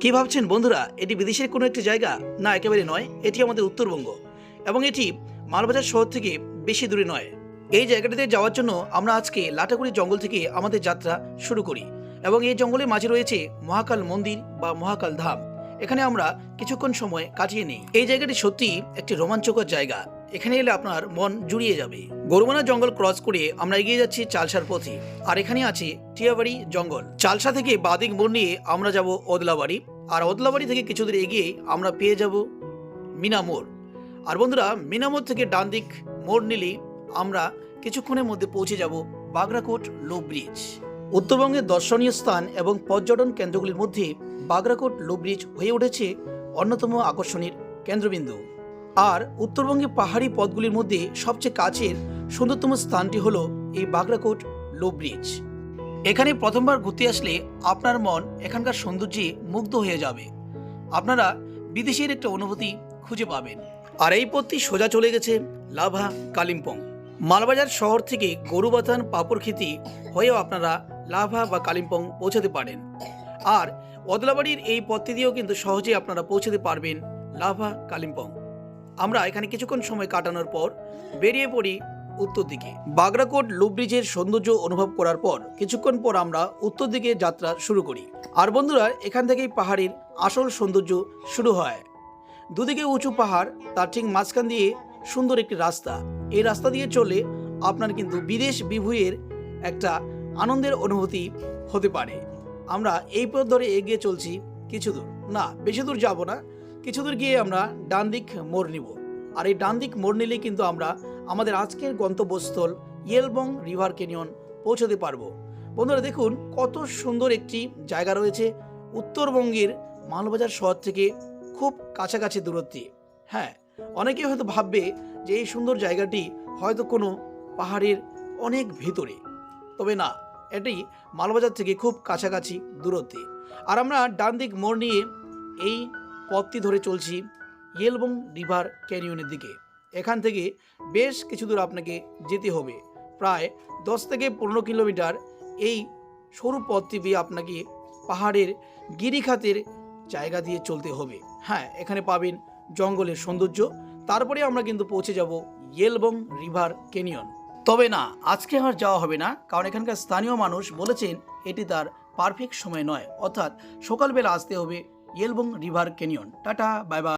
কি ভাবছেন বন্ধুরা? এটি বিদেশের কোনো একটি জায়গা? না, একেবারে নয়। এটি আমাদের উত্তরবঙ্গ। এবং এটি মালবাজার শহর থেকে বেশি দূরে নয়। এই জায়গাটিতে যাওয়ার জন্য আমরা আজকে লাটাগুড়ি জঙ্গল থেকে আমাদের যাত্রা শুরু করি। এবং এই জঙ্গলের মাঝে রয়েছে মহাকাল মন্দির বা মহাকাল ধাম। এখানে আমরা কিছুক্ষণ সময় কাটিয়ে নিই। এই জায়গাটি সত্যি একটি রোমাঞ্চকর জায়গা। এখানে এলে আপনার মন জুড়িয়ে যাবে। গরুমানা জঙ্গল ক্রস করে আমরা এগিয়ে যাচ্ছি চালসার পথে। আর এখানে আছে টিয়াবাড়ি জঙ্গল। চালসা থেকে বাদিক মোড় নিয়ে আমরা যাব ওদলাবাড়ি। আর ওদলাবাড়ি থেকে কিছু দূর এগিয়ে আমরা পেয়ে যাব মিনা মোড়। আর বন্ধুরা, মিনা মোড় থেকে ডান দিক মোড় নিলেই আমরা কিছুক্ষণের মধ্যে পৌঁছে যাব বাগরাকোট লো ব্রিজ। উত্তরবঙ্গের দর্শনীয় স্থান এবং পর্যটন কেন্দ্রগুলির মধ্যে বাগরাকোট লো ব্রিজ হয়ে উঠেছে অন্যতম আকর্ষণের কেন্দ্রবিন্দু। আর উত্তরবঙ্গে পাহাড়ি পথগুলির মধ্যে সবচেয়ে কাছের সুন্দরতম স্থানটি হলো এই বাগরাকোট লো ব্রিজ এখানে প্রথমবার ঘুরতে আসলে আপনার মন এখানকার সৌন্দর্যে মুগ্ধ হয়ে যাবে। আপনারা বিদেশের একটা অনুভূতি খুঁজে পাবেন। আর এই পথটি সোজা চলে গেছে লাভা কালিম্পং। মালবাজার শহর থেকে গরুবাথান পাপড়খিতি হয়েও আপনারা লাভা বা কালিম্পং পৌঁছাতে পারেন। আর অদলাবাড়ির এই পথটি দিয়েও কিন্তু সহজেই আপনারা পৌঁছাতে পারবেন লাভা কালিম্পং। আমরা এখানে কিছুক্ষণ সময় কাটানোর পর বেরিয়ে পড়ি উত্তর দিকে। বাগরাকোট লুব্রিজের সৌন্দর্য অনুভব করার পর কিছুক্ষণ পর আমরা উত্তর দিকে যাত্রা শুরু করি। আর বন্ধুরা, এখান থেকেই পাহাড়ের আসল সৌন্দর্য শুরু হয়। দুদিকে উঁচু পাহাড়, তার ঠিক মাঝখান দিয়ে সুন্দর একটি রাস্তা। এই রাস্তা দিয়ে চলে আপনার কিন্তু বিদেশ বিভুয়ের একটা আনন্দের অনুভূতি হতে পারে। আমরা এই পথ ধরে এগিয়ে চলছি কিছু দূর। না, বেশি দূর যাব না। কিছু দূর গিয়ে আমরা ডান দিক মোড় নিব। আর এই ডান দিক মোড় নিলেই কিন্তু আমরা আমাদের আজকের গন্তব্যস্থল ইয়েলবং রিভার ক্যানিয়ন পৌঁছতে পারব। বন্ধুরা, দেখুন কত সুন্দর একটি জায়গা রয়েছে উত্তরবঙ্গের মালবাজার শহর থেকে খুব কাছাকাছি দূরত্বে। হ্যাঁ অনেকে হয়তো ভাববে যে এই সুন্দর জায়গাটি হয়তো কোনো পাহাড়ের অনেক ভেতরে। তবে না, এটি মালবাজার থেকে খুব কাছাকাছি দূরত্বে। আর আমরা ডান দিক মোড় নিয়ে এই পথটি ধরে চলছি ইয়েলবং রিভার ক্যানিয়নের দিকে। এখান থেকে বেশ কিছু দূর আপনাকে যেতে হবে। প্রায় দশ থেকে পনেরো কিলোমিটার এই সরু পথটি দিয়ে আপনাকে পাহাড়ের গিরিখাতের জায়গা দিয়ে চলতে হবে। হ্যাঁ এখানে পাবেন জঙ্গলের সৌন্দর্য। তারপরে আমরা কিন্তু পৌঁছে যাব ইয়েলবং রিভার ক্যানিয়ন। তবে না, আজকে আর যাওয়া হবে না, কারণ এখানকার স্থানীয় মানুষ বলেছেন এটি তার পারফেক্ট সময় নয়। অর্থাৎ সকালবেলা আসতে হবে Yelbong river canyon tata bye bye